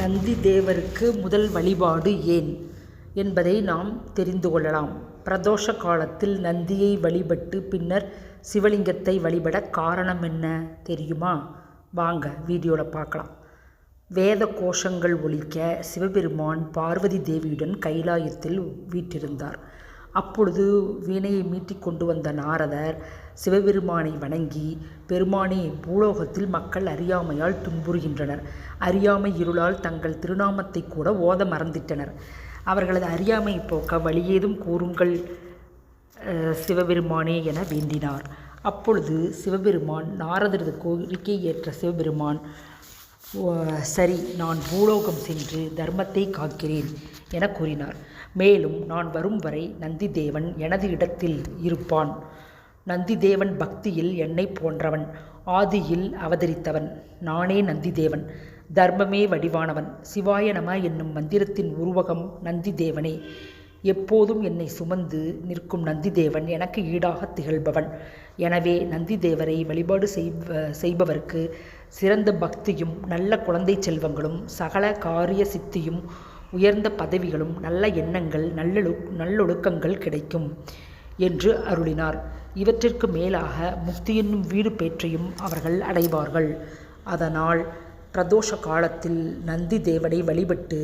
நந்தி தேவருக்கு முதல் வழிபாடு ஏன் என்பதை நாம் தெரிந்து கொள்ளலாம். பிரதோஷ காலத்தில் நந்தியை வழிபட்டு பின்னர் சிவலிங்கத்தை வழிபட காரணம் என்ன தெரியுமா? வாங்க வீடியோவில் பார்க்கலாம். வேத கோஷங்கள் ஒழிக்க சிவபெருமான் பார்வதி தேவியுடன் கைலாயத்தில் வீற்றிருந்தார். அப்பொழுது வீணையை மீட்டிக் கொண்டு வந்த நாரதர் சிவபெருமானை வணங்கி பெருமானே பூலோகத்தில் மக்கள் அறியாமையால் துன்புறுகின்றனர். அறியாமை இருளால் தங்கள் திருநாமத்தை கூட ஓத மறந்திட்டனர். அவர்களது அறியாமை போக்க வழியேதும் கூறுங்கள் சிவபெருமானே என வேண்டினார். அப்பொழுது சிவபெருமான் நாரதரது கோரிக்கை ஏற்ற சிவபெருமான் சரி நான் பூலோகம் சென்று தர்மத்தை காக்கிறேன் என கூறினார். மேலும் நான் வரும் வரை நந்திதேவன் எனது இடத்தில் இருப்பான். நந்திதேவன் பக்தியில் என்னை போன்றவன் ஆதியில் அவதரித்தவன். நானே நந்திதேவன் தர்மமே வடிவானவன். சிவாய நம என்னும் மந்திரத்தின் உருவகம் நந்திதேவனே. எப்போதும் என்னை சுமந்து நிற்கும் நந்திதேவன் எனக்கு ஈடாக திகழ்பவன். எனவே நந்திதேவரை வழிபாடு செய்வ செய்பவருக்கு சிறந்த பக்தியும் நல்ல குழந்தை செல்வங்களும் சகல காரிய சித்தியும் உயர்ந்த பதவிகளும் நல்ல எண்ணங்கள் நல்லொழு நல்லொழுக்கங்கள் கிடைக்கும் என்று அருளினார். இவற்றிற்கு மேலாக முக்தி என்னும் வீடு பேற்றையும் அவர்கள் அடைவார்கள். அதனால் பிரதோஷ காலத்தில் நந்தி தேவனை வழிபட்டு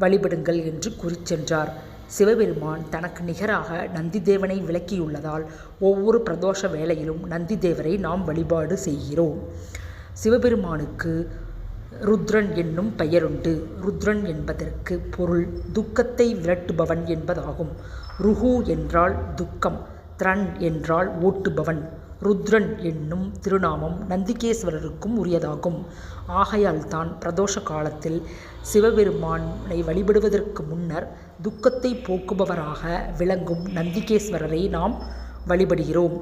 வழிபடுங்கள் என்று கூறிச் சென்றார். சிவபெருமான் தனக்கு நிகராக நந்திதேவனை விளக்கியுள்ளதால் ஒவ்வொரு பிரதோஷ வேளையிலும் நந்திதேவரை நாம் வழிபாடு செய்கிறோம். சிவபெருமானுக்கு ருத்ரன் என்னும் பெயருண்டு. ருத்ரன் என்பதற்கு பொருள் துக்கத்தை விரட்டுபவன் என்பதாகும். ருஹு என்றால் துக்கம் த்ரன் என்றால் ஓட்டுபவன். ருத்ரன் என்னும் திருநாமம் நந்திகேஸ்வரருக்கும் உரியதாகும். ஆகையால் தான் பிரதோஷ காலத்தில் சிவபெருமானை வழிபடுவதற்கு முன்னர் துக்கத்தை போக்குபவராக விளங்கும் நந்திகேஸ்வரரை நாம் வழிபடுகிறோம்.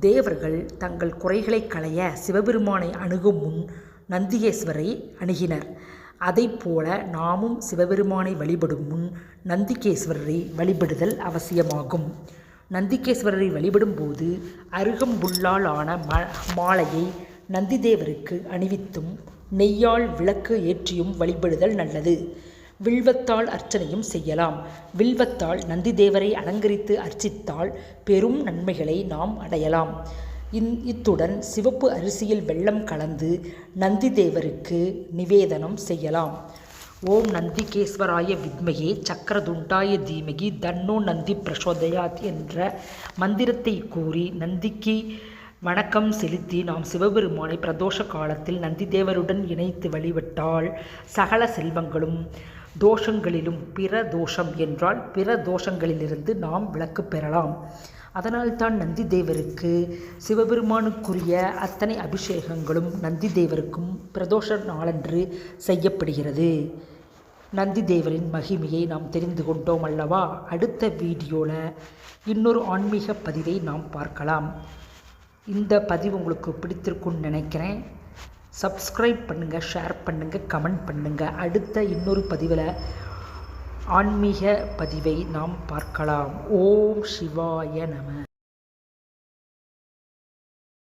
தேவர்கள் தங்கள் குறைகளை களைய சிவபெருமானை அணுகும் முன் நந்திகேஸ்வரை அணுகினர். அதைப்போல நாமும் சிவபெருமானை வழிபடும் முன் நந்திகேஸ்வரரை வழிபடுதல் அவசியமாகும். நந்திகேஸ்வரரை வழிபடும்போது அருகம்புல்லால் ஆன ம மாலையை நந்திதேவருக்கு அணிவித்தும் நெய்யால் விளக்கு ஏற்றியும் வழிபடுதல் நல்லது. வில்வத்தால் அர்ச்சனையும் செய்யலாம். வில்வத்தால் நந்திதேவரை அலங்கரித்து அர்ச்சித்தால் பெரும் நன்மைகளை நாம் அடையலாம். இந் இத்துடன் சிவப்பு அரிசியில் வெள்ளம் கலந்து நந்திதேவருக்கு நிவேதனம் செய்யலாம். ஓம் நந்திகேஸ்வராய வித்மகே சக்கரதுண்டாய தீமகி தன்னோ நந்தி பிரசோதயாத் என்ற மந்திரத்தை கூறி நந்திக்கு வணக்கம் செலுத்தி நாம் சிவபெருமானை பிரதோஷ காலத்தில் நந்திதேவருடன் இணைத்து வழிபட்டால் சகல செல்வங்களும் தோஷங்களிலும் பிற தோஷம் என்றால் பிற தோஷங்களிலிருந்து நாம் விளக்கு பெறலாம். அதனால்தான் நந்தி தேவருக்கு சிவபெருமானுக்குரிய அத்தனை அபிஷேகங்களும் நந்தி தேவருக்கும் பிரதோஷ நாளன்று செய்யப்படுகிறது. நந்தி தேவரின் மகிமையை நாம் தெரிந்து கொண்டோம் அல்லவா? அடுத்த வீடியோவில் இன்னொரு ஆன்மீக பதிவை நாம் பார்க்கலாம். இந்த பதிவு உங்களுக்கு பிடித்திருக்கும்னு நினைக்கிறேன். சப்ஸ்கிரைப் பண்ணுங்கள் ஷேர் பண்ணுங்கள் கமெண்ட் பண்ணுங்கள் அடுத்த இன்னொரு பதிவில் ஆன்மீக பதிவை நாம் பார்க்கலாம். ஓம் சிவாய நம.